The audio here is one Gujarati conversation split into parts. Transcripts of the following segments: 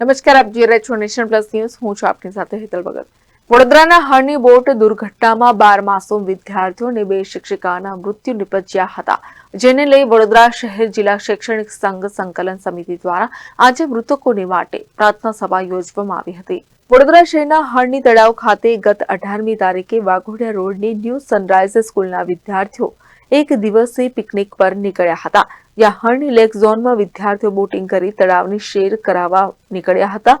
નમસ્કાર, આપ જોઈ રહ્યા છો નેશન પ્લસ ન્યૂઝ. હું છું આપની સાથે હેતલ ભગત. વડોદરાના હરની બોટ દુર્ઘટનામાં બાર માસૂમ વિદ્યાર્થીઓ અને બે શિક્ષિકાના મૃત્યુ નિપજ્યા હતા, જેને લઈ વડોદરા શહેર જિલ્લા શૈક્ષણિક સંઘ સંકલન સમિતિ દ્વારા આજે મૃતકોને માટે પ્રાર્થના સભા યોજવામાં આવી હતી. વડોદરા શહેરના હરણી તળાવ ખાતે ગત અઢારમી તારીખે વાઘોડિયા રોડની ન્યૂ સનરાઇઝ સ્કૂલના વિદ્યાર્થીઓ એક દિવસે પિકનિક પર નીકળ્યા હતા. જ્યાં હરણી લેક ઝોનમાં વિદ્યાર્થીઓ બોટિંગ કરી તળાવની શેર કરાવવા નીકળ્યા હતા.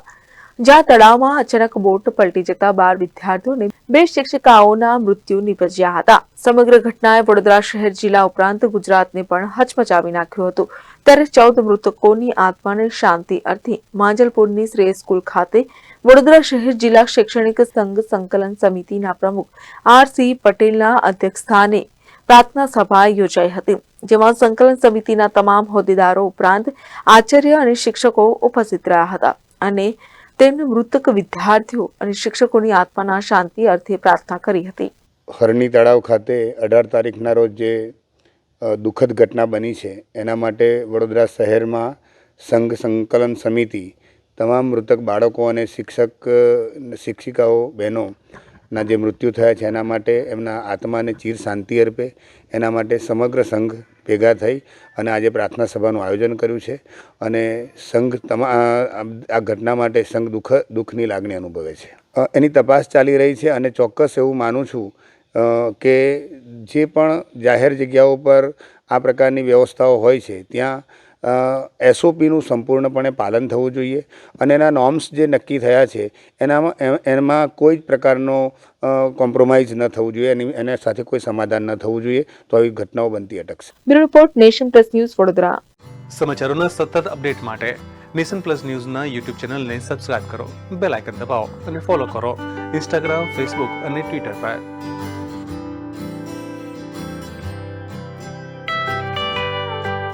જ્યાં તળાવમાં અચાનક બોટ પલટી જતા બાર વિદ્યાર્થીઓને બે શિક્ષિકાઓના મૃત્યુ નીપજ્યા હતા. સમગ્ર ઘટનાએ વડોદરા શહેર જિલ્લા ઉપરાંત ગુજરાતને પણ હચમચાવી નાખ્યું હતું. ત્યારે ચૌદ મૃતકોની આત્માને શાંતિ અર્થે માંજલપુરની શ્રેય સ્કૂલ ખાતે વડોદરા શહેર જિલ્લા શૈક્ષણિક સંઘ સંકલન સમિતિના પ્રમુખ આર સી પટેલના અધ્યક્ષસ્થાને પ્રાર્થના સભા યોજાઈ હતી, જેમાં સંકલન સમિતિના તમામ હોદ્દેદારો ઉપરાંત આચાર્ય અને શિક્ષકો ઉપસ્થિત રહ્યા હતા અને તેમને મૃતક વિદ્યાર્થીઓ અને શિક્ષકોની આત્માના શાંતિ અર્થે પ્રાર્થના કરી હતી. હરણી તળાવ ખાતે અઢાર તારીખના રોજ જે દુઃખદ ઘટના બની છે, એના માટે વડોદરા શહેરમાં સંઘ સંકલન સમિતિ, તમામ મૃતક બાળકો અને શિક્ષક શિક્ષિકાઓ શિક્ષિકાઓ બહેનોના જે મૃત્યુ થયા છે, એના માટે એમના આત્માને ચીર શાંતિ અર્પે, એના માટે સમગ્ર સંઘ ભેગા થઈ અને આજે પ્રાર્થના સભાનું આયોજન કર્યું છે. અને સંઘ તમા, આ ઘટના માટે સંઘ દુઃખ, દુઃખની લાગણી અનુભવે છે. એની તપાસ ચાલી રહી છે અને ચોક્કસ એવું માનું છું કે જે પણ જાહેર જગ્યાઓ પર આ પ્રકારની વ્યવસ્થાઓ હોય છે, ત્યાં એસઓપીનું સંપૂર્ણપણે પાલન થવું જોઈએ અને એના નોર્મ્સ જે નક્કી થયા છે એનામાં એમાં કોઈ જ પ્રકારનો કોમ્પ્રોમાઇઝ ન થવું જોઈએ એની એના સાથે કોઈ સમાધાન ન થવું જોઈએ તો આવી ઘટનાઓ બનતી અટકશે. Bureau report nation plus news Vadodara. સમાચારોના સતત અપડેટ માટે નેશન પ્લસ ન્યૂઝના યુટ્યુબ ચેનલને સબસ્ક્રાઇબ કરો બેલ આઇકન દબાવો અને ફોલો કરો ઇન્સ્ટાગ્રામ ફેસબુક અને ટ્વિટર પર.